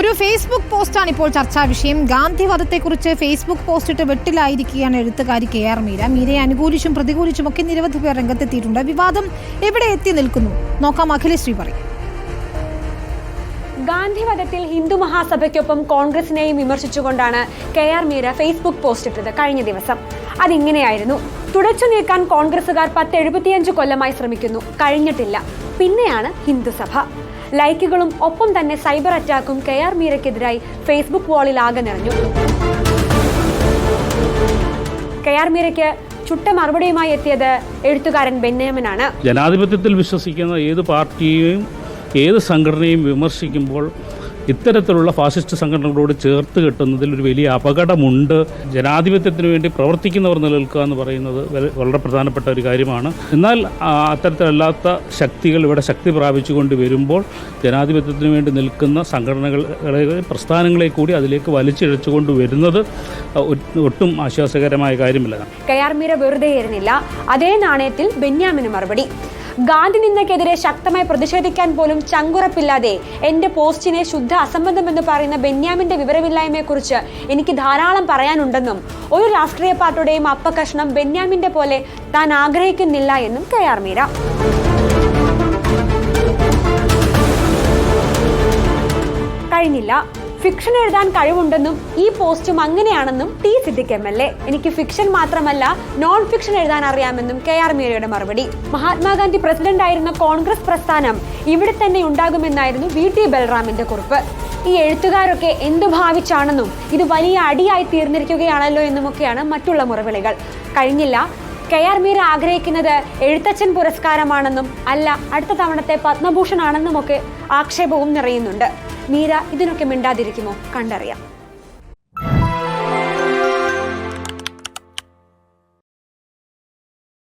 ഒരു ഫേസ്ബുക്ക് പോസ്റ്റാണ് ഇപ്പോൾ ചർച്ചാ വിഷയം. ഗാന്ധിവധത്തെക്കുറിച്ച് ഫേസ്ബുക്ക് പോസ്റ്റ് പോസ്റ്റിട്ട് വെട്ടിലായിരിക്കുകയാണ് എഴുത്തുകാരി കെ ആർ മീര. മീരയെ അനുകൂലിച്ചും പ്രതികൂലിച്ചും ഒക്കെ നിരവധി പേർ രംഗത്തെത്തിയിട്ടുണ്ട്. വിവാദം എവിടെ എത്തി നിൽക്കുന്നു? നോക്കാം അഖിലശ്രീ പറയും. ഗാന്ധിവധത്തിൽ ഹിന്ദു മഹാസഭയ്ക്കൊപ്പം കോൺഗ്രസിനെയും വിമർശിച്ചുകൊണ്ടാണ് K R Meera Facebook post ഇട്ടത് കഴിഞ്ഞ ദിവസം. അതിങ്ങനെയായിരുന്നു. തുടച്ചു നീക്കാൻ കോൺഗ്രസുകാർ പത്ത് എഴുപത്തിയഞ്ച് കൊല്ലമായി ശ്രമിക്കുന്നു. കഴിഞ്ഞിട്ടില്ല. പിന്നെയാണ് ഹിന്ദുസഭ. ലൈക്കുകളും ഒപ്പം തന്നെ സൈബർ അറ്റാക്കും കെ ആർ മീരയ്ക്കെതിരായി ഫേസ്ബുക്ക് വാളിൽ ആകെ നിറഞ്ഞു. കെ ആർ മീരയ്ക്ക് ചുട്ട മറുപടിയുമായി എത്തിയത് എഴുത്തുകാരൻ ബെന്യാമിനാണ് ജനാധിപത്യത്തിൽ വിശ്വസിക്കുന്ന ഏത് പാർട്ടിയെയും ഏത് സംഘടനയും വിമർശിക്കുമ്പോൾ ഇത്തരത്തിലുള്ള ഫാസിസ്റ്റ് സംഘടനകളോട് ചേർത്ത് കെട്ടുന്നതിൽ ഒരു വലിയ അപകടമുണ്ട്. ജനാധിപത്യത്തിന് വേണ്ടി പ്രവർത്തിക്കുന്നവർ നിലനിൽക്കുക എന്ന് പറയുന്നത് വളരെ പ്രധാനപ്പെട്ട ഒരു കാര്യമാണ്. എന്നാൽ അത്തരത്തിലല്ലാത്ത ശക്തികൾ ഇവിടെ ശക്തി പ്രാപിച്ചുകൊണ്ട് വരുമ്പോൾ ജനാധിപത്യത്തിന് വേണ്ടി നിൽക്കുന്ന സംഘടനകളെ പ്രസ്ഥാനങ്ങളെ കൂടി അതിലേക്ക് വലിച്ചിഴച്ചുകൊണ്ട് വരുന്നത് ഒട്ടും ആശ്വാസകരമായ കാര്യമില്ല. കെ ആർ മീര വെറുതെയിരുന്നില്ല അതേ നാണയത്തിൽ ബെന്യാമിന് മറുപടി. ഗാന്ധി നിന്നക്കെതിരെ ശക്തമായി പ്രതിഷേധിക്കാൻ പോലും ചങ്കുറപ്പില്ലാതെ എന്റെ പോസ്റ്റിനെ ശുദ്ധ അസംബന്ധമെന്ന് പറയുന്ന ബെന്യാമിന്റെ വിവരമില്ലായ്മയെക്കുറിച്ച് എനിക്ക് ധാരാളം പറയാനുണ്ടെന്നും ഒരു രാഷ്ട്രീയ പാർട്ടിയുടെയും അപ്പകഷ്ണം ബെന്യാമിന്റെ പോലെ താൻ ആഗ്രഹിക്കുന്നില്ല എന്നും കെ ആർ മീര. കഴിഞ്ഞില്ല. ഫിക്ഷൻ എഴുതാൻ കഴിവുണ്ടെന്നും ഈ പോസ്റ്റും അങ്ങനെയാണെന്നും T Siddique M L A. എനിക്ക് ഫിക്ഷൻ മാത്രമല്ല നോൺ ഫിക്ഷൻ എഴുതാൻ അറിയാമെന്നും കെ ആർ മീരയുടെ മറുപടി. മഹാത്മാഗാന്ധി പ്രസിഡന്റ് ആയിരുന്ന കോൺഗ്രസ് പ്രസ്ഥാനം ഇവിടെ തന്നെ ഉണ്ടാകുമെന്നായിരുന്നു വി ടി ബൽറാമിന്റെ കുറിപ്പ്. ഈ എഴുത്തുകാരൊക്കെ എന്തു ഭാവിച്ചാണെന്നും ഇത് വലിയ അടിയായി തീർന്നിരിക്കുകയാണല്ലോ എന്നുമൊക്കെയാണ് മറ്റുള്ള മുറവിളികൾ. കഴിഞ്ഞില്ല കെ ആർ മീര ആഗ്രഹിക്കുന്നത് എഴുത്തച്ഛൻ പുരസ്കാരമാണെന്നും അല്ല അടുത്ത തവണത്തെ പത്മഭൂഷൺ ആണെന്നുമൊക്കെ ആക്ഷേപവും നിറയുന്നുണ്ട്. മീര ഇതിനൊക്കെ മിണ്ടാതിരിക്കുമോ? കണ്ടറിയാം.